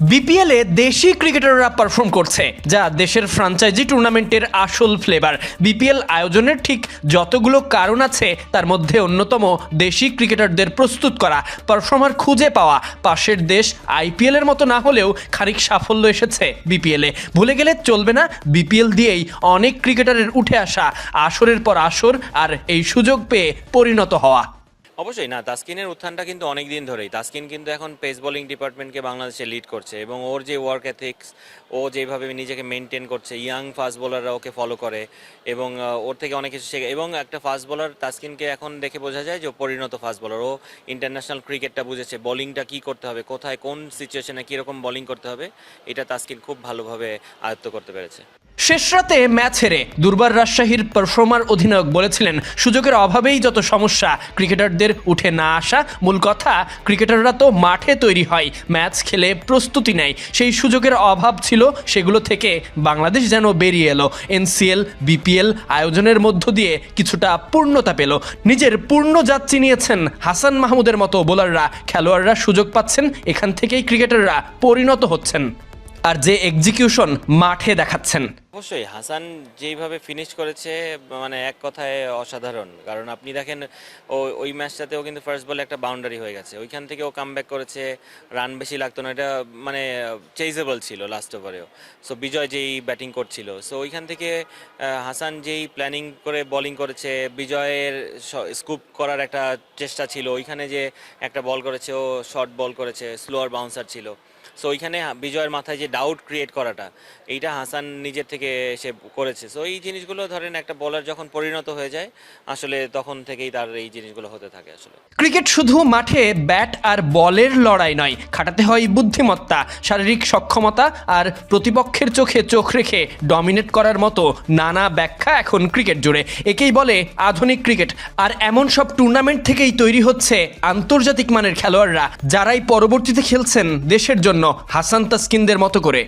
বিপিএলে দেশি ক্রিকেটাররা পারফর্ম করছে, যা দেশের ফ্রাঞ্চাইজি টুর্নামেন্টের আসল ফ্লেভার বিপিএল আয়োজনের ঠিক যতগুলো কারণ আছে, তার মধ্যে অন্যতম দেশি ক্রিকেটারদের প্রস্তুত করা পারফর্মার খুঁজে পাওয়া, পাশের দেশ আইপিএল এর মতো না হলেও খানিক সাফল্য এসেছে বিপিএলে ভুলে গেলে চলবে না বিপিএল দিয়েই অনেক ক্রিকেটারের উঠে আসা, আসরের পর আসর, আর এই সুযোগ পেয়ে পরিণত হওয়া। অবশ্যই, না, তাসকিনের উত্থানটা কিন্তু অনেক দিন ধরেই। তাসকিন কিন্তু এখন পেস বোলিং ডিপার্টমেন্টকে বাংলাদেশে লিড করছে এবং ওর যে ওয়ার্ক এথিক্স ও যেভাবে নিজেকে মেনটেন করছে ইয়াং ফাস্ট বোলাররা ওকে ফলো করে এবং ওর থেকে অনেক কিছু শেখে। এবং একটা ফাস্ট বোলার তাসকিনকে এখন দেখে বোঝা যায় যে পরিণত ফাস্ট বোলার ও ইন্টারন্যাশনাল ক্রিকেটটা বুঝেছে বোলিংটা কি করতে হবে, কোথায়, কোন সিচুয়েশনে কীরকম বোলিং করতে হবে, এটা তাসকিন খুব ভালোভাবে আয়ত্ত করতে পেরেছে। শেষ রাতে ম্যাচ হেরে দুর্বার রাজশাহীর পারফর্মার অধিনায়ক বলেছিলেন, সুযোগের অভাবেই যত সমস্যা, ক্রিকেটারদের উঠে না আসা। মূল কথা, ক্রিকেটাররা তো মাঠে তৈরি হয়, ম্যাচ খেলে প্রস্তুতি নেয়। সেই সুযোগের অভাব ছিল, সেগুলো থেকে বাংলাদেশ যেন বেরিয়ে এলো। এনসিএল, বিপিএল আয়োজনের মধ্য দিয়ে কিছুটা পূর্ণতা পেল। নিজের পূর্ণ যাত্রী চিনিয়েছেন হাসান মাহমুদের মতো বোলাররা। খেলোয়াড়রা সুযোগ পাচ্ছেন, এখান থেকেই ক্রিকেটাররা পরিণত হচ্ছেন। আর যে এক্সিকিউশন মাঠে দেখাচ্ছেন। অবশ্যই, হাসান যেইভাবে ফিনিশ করেছে মানে এক কথায় অসাধারণ। কারণ আপনি দেখেন, ও, ওই ম্যাচটাতেও কিন্তু ফার্স্ট বলে একটা বাউন্ডারি হয়ে গেছে। ওইখান থেকে ও কাম করেছে রান বেশি লাগতো না, এটা মানে চেইজেবল ছিল লাস্ট ওভারেও সো বিজয় যেই ব্যাটিং করছিল। সো ওইখান থেকে হাসান যেই প্ল্যানিং করে বলিং করেছে, বিজয়ের স্কুপ করার একটা চেষ্টা ছিল। ওইখানে যে একটা বল করেছে, ও শর্ট বল করেছে স্লোয়ার বাউন্সার ছিল। সো ওইখানে বিজয়ের মাথায় যে ডাউট ক্রিয়েট করাটা, এইটা হাসান নিজের থেকে সে করেছে। সো এই জিনিসগুলো ধরেন একটা বলার যখন পরিণত হয়ে যায়, আসলে তখন থেকেই তার এই জিনিসগুলো হতে থাকে আসলে। ক্রিকেট শুধু মাঠে ব্যাট আর বলের লড়াই নয়, খাটাতে হয় বুদ্ধিমত্তা, শারীরিক সক্ষমতা আর প্রতিপক্ষের চোখে চোখ রেখে ডমিনেট করার মতো নানা ব্যাখ্যা এখন ক্রিকেট জুড়ে। একেই বলে আধুনিক ক্রিকেট। আর এমন সব টুর্নামেন্ট থেকেই তৈরি হচ্ছে আন্তর্জাতিক মানের খেলোয়াড়রা, যারাই পরবর্তীতে খেলছেন দেশের জন্য হাসান তাসকিনদের মতো করে।